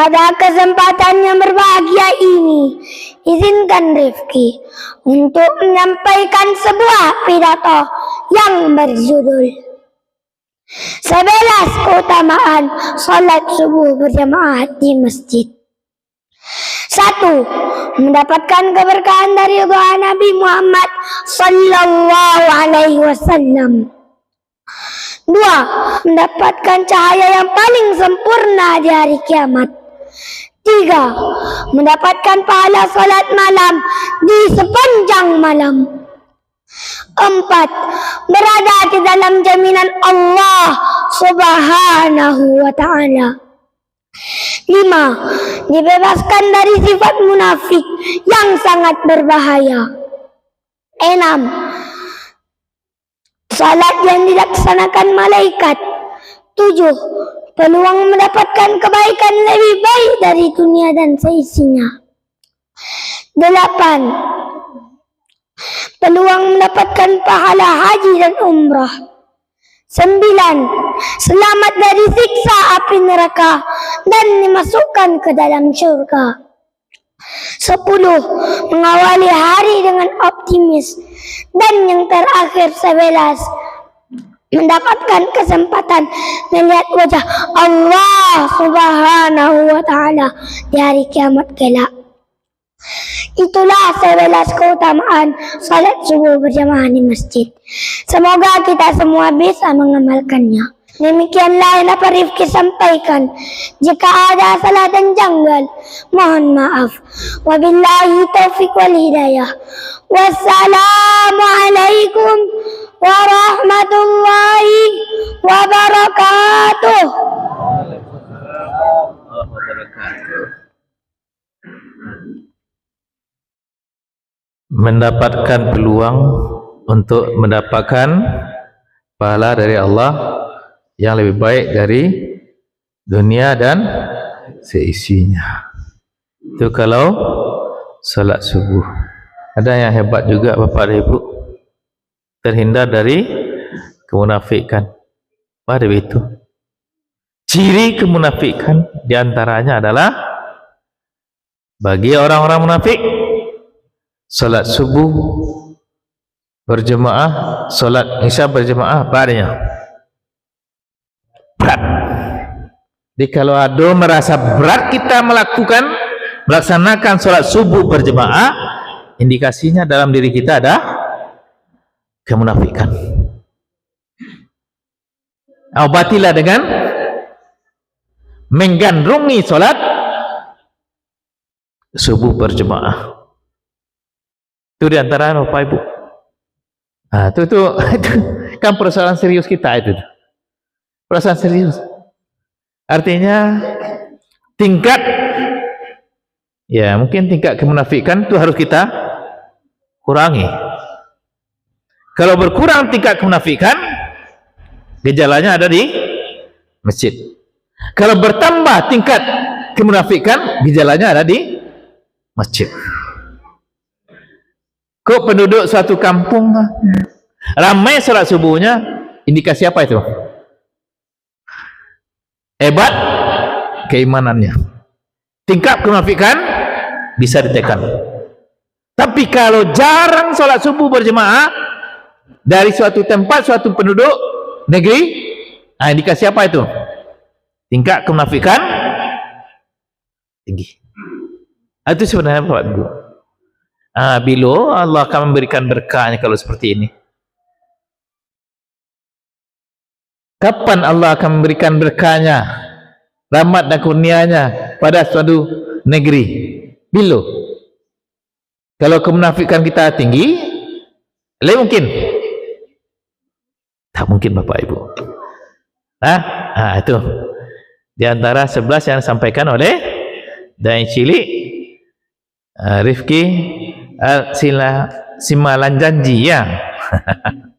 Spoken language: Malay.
Pada kesempatan yang berbahagia ini, izinkan Rifki untuk menyampaikan sebuah pidato yang berjudul Sebelas keutamaan salat subuh berjamaah di masjid. Satu, mendapatkan keberkahan dari doa Nabi Muhammad sallallahu alaihi wasallam. Dua, mendapatkan cahaya yang paling sempurna di hari kiamat. Tiga, mendapatkan pahala salat malam di sepanjang malam. Empat, berada di dalam jaminan Allah subhanahu wa ta'ala. Lima, dibebaskan dari sifat munafik yang sangat berbahaya. Enam, salat yang dilaksanakan malaikat. Tujuh, peluang mendapatkan kebaikan lebih baik dari dunia dan seisinya. Delapan, peluang mendapatkan pahala haji dan umrah. Sembilan, selamat dari siksa api neraka dan dimasukkan ke dalam syurga. Sepuluh, mengawali hari dengan optimis. Dan yang terakhir sebelas, mendapatkan kesempatan melihat wajah Allah subhanahu wa ta'ala di hari kiamat kelak. Itulah sebelas keutamaan salat subuh berjamaah di masjid. Semoga kita semua bisa mengamalkannya. Demikianlah yang dapat Rifki sampaikan. Jika ada salah dan janggal, mohon maaf. Wabillahi taufiq wal hidayah. Wassalamualaikum wabarakatuh. mendapatkan peluang untuk mendapatkan pahala dari Allah yang lebih baik dari dunia dan seisinya. Itu kalau salat subuh. Ada yang hebat juga Bapak dan Ibu. Terhindar dari kemunafikan. Apa dia itu? Ciri kemunafikan diantaranya adalah bagi orang-orang munafik Salat subuh berjemaah, salat isya berjemaah apa adanya? Berat. Jadi kalau ada merasa berat kita melakukan melaksanakan salat subuh berjemaah, indikasinya dalam diri kita ada kemunafikan. Obatilah dengan menggandrungi salat subuh berjemaah. Itu di antara Bapak Ibu. Ah, itu, itu, itu kan persoalan serius kita itu. Persoalan serius. Artinya tingkat ya mungkin tingkat kemunafikan itu harus kita kurangi. Kalau berkurang tingkat kemunafikan, gejalanya ada di masjid. Kalau bertambah tingkat kemunafikan, gejalanya ada di masjid. Kok penduduk suatu kampung ramai salat subuhnya indikasi apa itu? Hebat keimanannya. Tingkat kemunafikan bisa ditekan. Tapi kalau jarang salat subuh berjemaah dari suatu tempat suatu penduduk negeri, nah indikasi apa itu? Tingkat kemunafikan tinggi. Itu sebenarnya Bapak Ibu. Ah, bila Allah akan memberikan berkahnya kalau seperti ini. Kapan Allah akan memberikan berkahnya, rahmat dan kurnianya pada suatu negeri? Bila? Kalau kemunafikan kita tinggi, lebih mungkin. Tak mungkin Bapak Ibu. Ah, ah itu. Di antara sebelas yang disampaikan oleh Dai Cilik, uh, Rifki uh, sila simalan janji ya